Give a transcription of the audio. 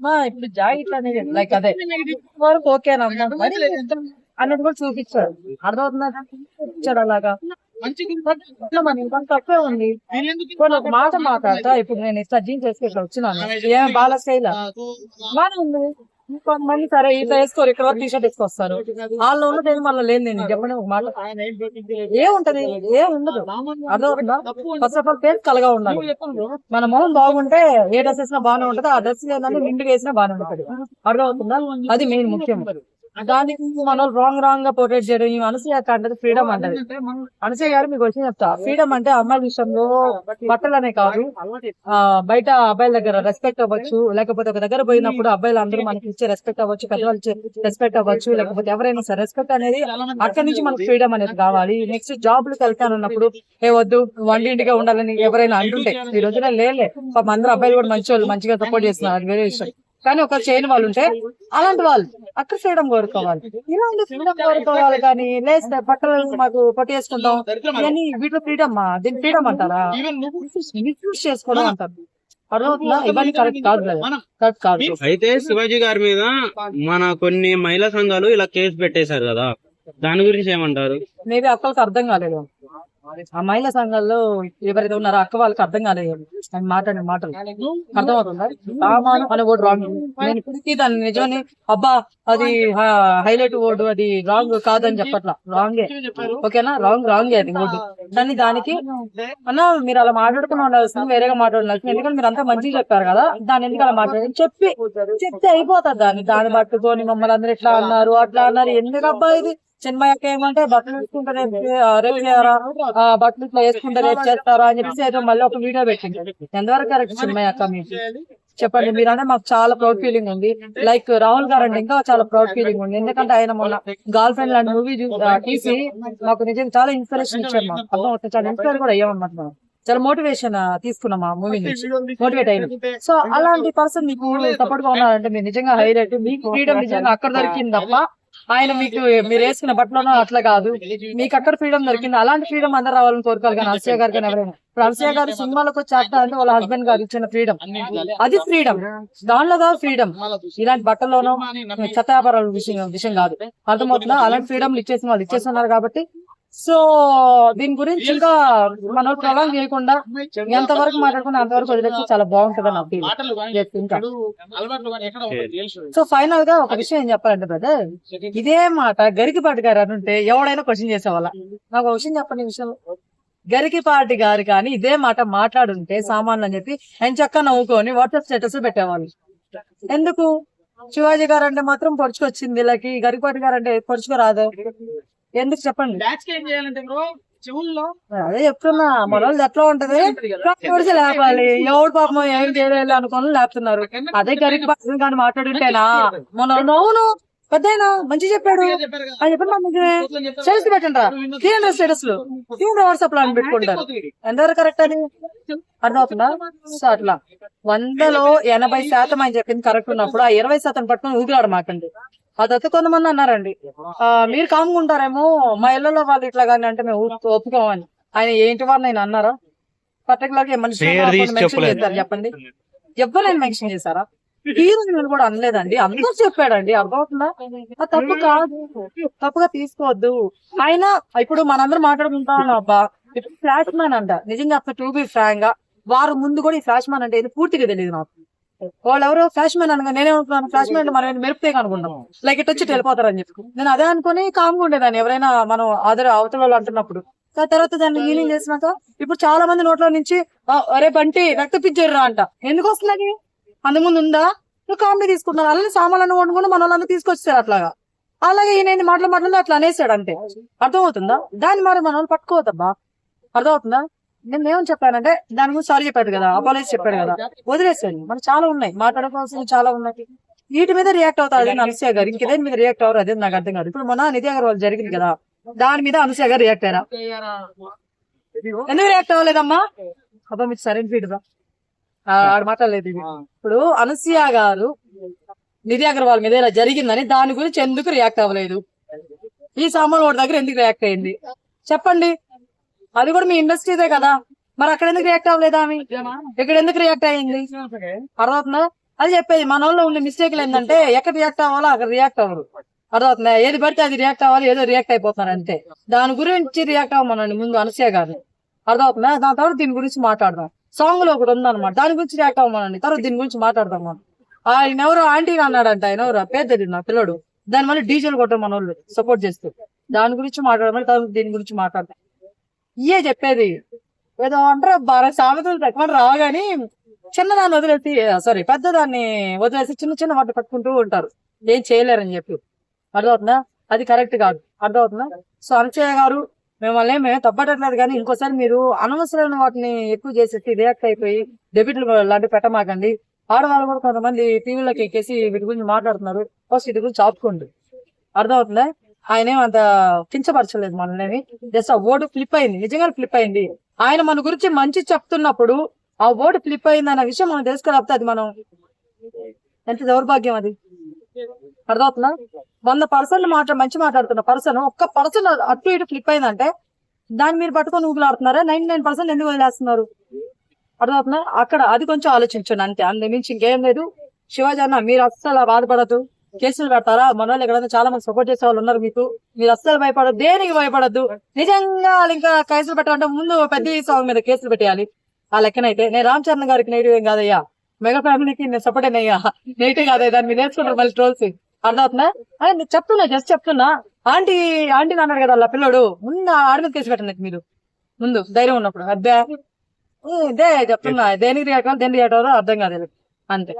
మా ఇప్పుడు జాకెట్ అనేది లైక్ అదే. వరకు మరి అన్నట్టు కూడా చూపించాడు. అర్థమవుతుందా? అలాగా. ఇట్లా మన ఇంకా తక్కువే ఉంది. ఒక మాట మాట్లాడతా. ఇప్పుడు నేను సజ్జీని చేసి ఇక్కడ వచ్చినాను ఏం బాల స్టైల్ బాగానే ఉంది. కొంతమంది సరే ఈత వేసుకోరు ఇక్కడ టీ షర్ట్ వేసుకొస్తారు. వాళ్ళు ఉన్నది ఏం మళ్ళీ లేదు నేను చెప్పండి ఒక మాట. ఏముంటది ఏం ఉండదు. అర్థమవుతుందా ఫస్ట్ ఆఫ్ ఆల్ ఫేస్ కలగా ఉండాలి. మన మొహం బాగుంటే ఏ డ్రెస్ వేసినా బాగానే ఉంటది. ఆ డ్రెస్ నిండుగా వేసినా బాగానే ఉంటది. అర్థమవుతుందా అది మెయిన్ ముఖ్యం. దానికి మన రాంగ్ రాంగ్గా పోర్ట్రేట్ చేయడం ఈ అనసూయ అంటే ఫ్రీడమ్ అంటది. అనసూయ గారు మీకు వచ్చి చెప్తా. ఫ్రీడమ్ అంటే అమ్మాయిల విషయంలో బట్టలనే కాదు. బయట అబ్బాయిల దగ్గర రెస్పెక్ట్ అవ్వచ్చు. లేకపోతే ఒక దగ్గర పోయినప్పుడు అబ్బాయిలు అందరూ మనకి ఇచ్చే రెస్పెక్ట్ అవ్వచ్చు. పెద్దవాళ్ళు రెస్పెక్ట్ అవ్వచ్చు. లేకపోతే ఎవరైనా సరే రెస్పెక్ట్ అనేది అక్కడి నుంచి మనకు ఫ్రీడమ్ అనేది కావాలి. నెక్స్ట్ జాబ్లకు వెళ్తానన్నప్పుడు ఏ వద్దు వండింటిగా ఉండాలని ఎవరైనా అంటుంటే. ఈ రోజున లేలే పాపం అందరూ అబ్బాయిలు కూడా మంచి వాళ్ళు మంచిగా సపోర్ట్ చేస్తున్నారు. అది వేరే విషయం. కానీ ఒక చేయని వాళ్ళు ఉంటే అలాంటి వాళ్ళు అక్కడ ఫ్రీడమ్ కోరుకోవాలి. ఇలాంటి ఫ్రీడమ్ కోరుకోవాలి కానీ లేస్తే బట్టలు మాకు పట్టేసుకుంటాం ఇవన్నీ వీటిలో ఫ్రీడమ్ దీని ఫ్రీడమ్ అంటారా? మిస్యూజ్ చేసుకోవడం అంటారు. అయితే శివాజీ గారి మీద మన కొన్ని మహిళా సంఘాలు ఇలా కేసు పెట్టేశారు కదా. దాని గురించి ఏమంటారు? మేబీ అక్కలకు అర్థం కాలేదు. ఆ మహిళా సంఘాల్లో ఎవరైతే ఉన్నారో అక్క వాళ్ళకి అర్థం కాలేదు. ఆయన మాట్లాడిన మాటలు. అర్థమవుతుందా? సామాను అనే రాంగ్. నేను ఇప్పటికీ దాన్ని నిజమని అబ్బా అది హైలైట్ ఓటు అది రాంగ్ కాదని చెప్పట్లా. రాంగే. ఓకేనా? రాంగ్ రాంగే అది ఓటు దాన్ని దానికి అన్న మీరు అలా మాట్లాడుకుని వేరేగా మాట్లాడాల్సింది ఎందుకంటే మీరు అంతా మంచిగా చెప్పారు కదా దాన్ని ఎందుకు అలా మాట్లాడారు? చెప్పి చెప్తే అయిపోతుంది దాన్ని. దాన్ని పట్టుకొని మమ్మల్ని అందరూ ఇట్లా అన్నారు అట్లా అన్నారు. ఎందుకు అబ్బా ఇది? చిన్మయ్యక్క ఏమంటే బట్టలు వేసుకుంటే రేపు చేయరా ఆ, బట్టలు ఇట్లా వేసుకుంటే రేపు చేస్తారా అని చెప్పేసి ఏదో మళ్ళీ ఒక వీడియో పెట్టింది. ఎంతవరకు కరెక్ట్ చిన్మయ్యక్క మీకు చెప్పండి. మీరంటే మాకు చాలా ప్రౌడ్ ఫీలింగ్ ఉంది. లైక్ రాహుల్ గారు అంటే ఇంకా చాలా ప్రౌడ్ ఫీలింగ్ ఉంది. ఎందుకంటే ఆయన మొన్న గర్ల్ ఫ్రెండ్ లాంటి మూవీ తీసి మాకు నిజంగా చాలా ఇన్స్పిరేషన్ ఇచ్చారు మాకు. అర్థం అవుతుంది. చాలా ఇన్స్పైర్ కూడా అయ్యామన్నమాట మనం. చాలా మోటివేషన్ తీసుకున్నాం ఆ మూవీ నుంచి. మోటివేట్ అయిన. సో అలాంటి పర్సన్ మీకు సపోర్ట్గా ఉన్నారంటే మీరు నిజంగా హైలైట్ మీకు ఫ్రీడమ్ నిజంగా అక్కడ దొరికింది తప్ప ఆయన మీకు మీరు వేసుకున్న బట్టలను అట్లా కాదు. మీకు అక్కడ ఫ్రీడమ్ దొరికింది. అలాంటి ఫ్రీడమ్ అందరు రావాలని కోరుకోవాలి కానీ అర్షయ్య గారు కానీ ఎవరైనా. ఇప్పుడు గారు సినిమాలకు చేస్తా అంటే వాళ్ళ హస్బెండ్ గారు ఇచ్చిన ఫ్రీడమ్. అది ఫ్రీడమ్. దానిలో కాదు ఫ్రీడమ్. ఇలాంటి బట్టల్లోనూ చెత్త వ్యాపారాల విషయం విషయం కాదు. అర్థమవుతుందా? అలాంటి ఫ్రీడమ్ ఇచ్చేసిన వాళ్ళు ఇచ్చేస్తున్నారు కాబట్టి సో దీని గురించి ఇంకా మనం ప్రొలాంగ్ చేయకుండా ఎంత వరకు మాట్లాడుకున్నా అంతవరకు వదిలేస్తే చాలా బాగుంటుంది నా ఇంకా. సో ఫైనల్గా ఒక విషయం ఏం చెప్పాలంటే బ్రదర్ ఇదే మాట గరికిపాటి గారు అని ఉంటే ఎవడైనా క్వశ్చన్ చేసేవాళ్ళ? నాకు ఒక విషయం చెప్పండి ఈ విషయంలో. గరికిపాటి గారు కానీ ఇదే మాట మాట్లాడుంటే సామాన్లు అని చెప్పి ఆయన చక్క నవ్వుకొని వాట్సాప్ స్టేటస్ పెట్టేవాళ్ళు. ఎందుకు? శివాజీ గారు అంటే మాత్రం పొడుచుకొచ్చింది వీళ్ళకి. గరికిపాటి గారు అంటే పొడుచుకోరాదు ఎందుకు చెప్పండి? ఏం చేయాలంటే బ్రో చెవుల్లో అదే చెప్తున్నా. మనోళ్ళు ఎట్లా ఉంటది? పొడిచి లేపాలి. ఎవడు పాపం ఏం చేయలేదు అనుకోని లేపుతున్నారు. అదే గరికిపాటి కానీ మాట్లాడుంటేనా? మన అవును పెద్దయినా మంచి చెప్పాడు. అని చెప్పి మనకి చేసి పెట్టండి రా. తీయండి స్టేటస్లో. తీయండి వాట్సాప్లో అని పెట్టుకుంటారు. ఎంతవరకు కరెక్ట్ అని అర్థమవుతుందా సో అట్లా. వందలో ఎనభై శాతం అని చెప్పింది కరెక్ట్ ఉన్నప్పుడు ఆ ఇరవై శాతం పట్టుకొని ఊపిరాడు మాకండి. అదైతే కొంతమంది అన్నారండి. మీరు కామ్గా ఉంటారేమో మా ఇళ్ళలో వాళ్ళు ఇట్లా కానీ అంటే మేము ఒప్పుకోమని. ఆయన ఏంటి వారు నేను అన్నారా? పర్టికులర్గా మెన్షన్ చెప్పండి? ఎవరైనా మెన్షన్ చేశారా? హీరోయిన్ కూడా అనలేదండి. అందరూ చెప్పాడండి. అర్థమవుతుందా? అది తప్పు కాదు. తప్పుగా తీసుకోవద్దు. ఆయన ఇప్పుడు మనందరం మాట్లాడుకుంటాం అబ్బా. ఇప్పుడు ఫ్లాష్ మ్యాన్ అంట. నిజంగా అసలు టూ బి ఫ్రాంక్గా వారు ముందు కూడా ఈ ఫ్లాష్ మ్యాన్ అంటే ఇది పూర్తిగా తెలియదు నాకు. వాళ్ళు ఎవరో ఫ్లాష్ మ్యాన్ అనగా నేనే అనుకున్నాను ఫ్లాష్ మ్యాన్ మనం మెరుపుతే అనుకుంటాం లైక్ ఇట్ వచ్చి వెళ్ళిపోతారని చెప్పి. నేను అదే అనుకుని కామ్గా ఉండేదాన్ని. ఎవరైనా మనం ఆదర అవతల వాళ్ళు అంటున్నప్పుడు. తర్వాత దాన్ని మీనింగ్ చేసినాక ఇప్పుడు చాలా మంది నోట్లో నుంచి "ఆ, అరే బంటి రక్త పిచ్చారు అంట. ఎందుకు వస్తున్నది? అంతకుముందు ఉందా? నువ్వు కామెడీ తీసుకుంటున్నారు అలానే సామాన్లను వండుకుని మన వాళ్ళని తీసుకొచ్చారు అట్లాగా. అలాగే ఈయన మాటలు మాటలు అట్లా అనేసాడు అంతే. అర్థమవుతుందా? దాన్ని మరి మన వాళ్ళు పట్టుకోవద్దబ్బా. అర్థమవుతుందా? నేను ఏమని చెప్పానంటే దాని గురించి సారీ చెప్పాడు కదా అపాలజీ చెప్పాడు కదా. వదిలేసాను మనకు చాలా ఉన్నాయి. మాట్లాడుకోవాల్సినవి చాలా ఉన్నాయి. వీటి మీద రియాక్ట్ అవుతారు. అదే అనసూయ గారు. ఇంకేదేని మీద రియాక్ట్ అవ్వరు అదే నాకు అర్థం కాదు. ఇప్పుడు మొన్న నిధి అగర్వాల్ జరిగింది కదా దాని మీద అనసూయ గారు రియాక్ట్ అయ్యారా? ఎందుకు రియాక్ట్ అవ్వలేదమ్మా? అబ్బా మీకు సరైన ఫీడ్ రా. ఆడ మాట్లాడలేదు ఇప్పుడు అనసూయ గారు నిధి అగర్వాల్ మీద ఇలా జరిగిందని దాని గురించి ఎందుకు రియాక్ట్ అవ్వలేదు? ఈ సామాన్ వాడి దగ్గర ఎందుకు రియాక్ట్ అయింది చెప్పండి. అది కూడా మీ ఇండస్ట్రీదే కదా. మరి అక్కడ ఎందుకు రియాక్ట్ అవ్వలేదు ఆమె? ఇక్కడ ఎందుకు రియాక్ట్ అయింది అర్థమవుతుందా? అది చెప్పేది మన వాళ్ళు ఉండే మిస్టేక్లు ఏంటంటే ఎక్కడ రియాక్ట్ అవ్వాలో అక్కడ రియాక్ట్ అవ్వరు. అర్థమవుతుందా? ఏది పడితే అది రియాక్ట్ అవ్వాలి ఏదో రియాక్ట్ అయిపోతున్నారు అంతే. దాని గురించి రియాక్ట్ అవ్వమనండి ముందు అనసూయ గారిని అర్థమవుతుందా? దాని తర్వాత దీని గురించి మాట్లాడదాం. సాంగ్లో ఒకటి ఉందన్నమాట. దాని గురించి రియాక్ట్ అవ్వమనండి. తర్వాత దీని గురించి మాట్లాడదాం మనం. ఆయన ఎవరో ఆంటీ అన్నాడంట ఆయన ఎవరు? పేరు తెలియదు నా పిల్లడు. దాని వల్ల డీజేలు కొట్టడం మన వాళ్ళు సపోర్ట్ చేస్తూ. దాని గురించి మాట్లాడమని తర్వాత దీని గురించి మాట్లాడదాం. ఇయే చెప్పేది. ఏదో అంటారు బాగా సామెతలు తక్కువ రావు కానీ చిన్నదాన్ని వదిలేసి సారీ పెద్దదాన్ని వదిలేసి చిన్న చిన్న వాటి పట్టుకుంటూ ఉంటారు. ఏం చేయలేరని చెప్పి. అర్థమవుతుందా? అది కరెక్ట్ కాదు. అర్థమవుతుందా? సో అనుచయ గారు మిమ్మల్ని మేము తప్పట్లేదు కానీ ఇంకోసారి మీరు అనవసరమైన వాటిని ఎక్కువ చేసేసి రియాక్ట్ అయిపోయి డెబిట్లు లాంటివి పెట్టమాకండి. ఆడవాళ్ళు కూడా కొంతమంది టీవీలోకి ఎక్కేసి వీటి గురించి మాట్లాడుతున్నారు. ఫస్ట్ వీటి గురించి ఆపుకోండి. అర్థమవుతుందా? ఆయన అంత కించపరచలేదు మనల్ని. జస్ట్ ఆ ఓటు ఫ్లిప్ అయింది. నిజంగా ఫ్లిప్ అయింది. ఆయన మన గురించి మంచి చెప్తున్నప్పుడు ఆ ఓటు ఫ్లిప్ అయింది అన్న విషయం మనం తెలుసుకోలేకపోతే అది మనం ఎంత దౌర్భాగ్యం అది? అర్థమవుతుందా? వంద పర్సన్లు మాట మంచి మాట్లాడుతున్న పర్సన్ ఒక్క పర్సన్ అటు ఇటు ఫ్లిప్ అయిందంటే దాన్ని మీరు పట్టుకొని ఊగులాడుతున్నారా? నైన్టీ నైన్ పర్సెంట్ ఎందుకు వదిలేస్తున్నారు? అర్థమవుతుందా? అక్కడ అది కొంచెం ఆలోచించండి అంతే. అందు మించి ఇంకేం లేదు. శివాజీ అన్న మీరు అస్సలు బాధపడదు కేసులు పెడతారా? మన వాళ్ళు ఎక్కడైనా చాలా మంది సపోర్ట్ చేసే వాళ్ళు ఉన్నారు మీకు. మీరు అస్సలు భయపడదు దేనికి భయపడద్దు? నిజంగా వాళ్ళు ఇంకా కేసులు పెట్టాలంటే ముందు పెద్ద సాంగ్ మీద కేసులు పెట్టేయాలి. ఆ లెక్కనైతే. నేను రామ్ చరణ్ గారికి నెగిటివ్ ఏం కాదయ్యా? మెగా ఫ్యామిలీకి నేను సపోర్ట్ అయినయ్యా. నెగిటివ్ కాదయ్యా. దాన్ని మీరు నేర్చుకుంటారు మళ్ళీ ట్రోల్స్. అర్థమవుతుందా? అదే నేను చెప్తున్నా జస్ట్ చెప్తున్నా. ఆంటీ ఆంటీ అన్నాడు కదా అలా పిల్లడు. ముందు ఆడ మీద కేసు పెట్టండి మీరు. ముందు ధైర్యం ఉన్నప్పుడు. అబ్బా. ఇదే చెప్తున్నా. దేనికి రియాక్ట్ దేనికి రియాక్ట్ అర్థం కాదు అంతే.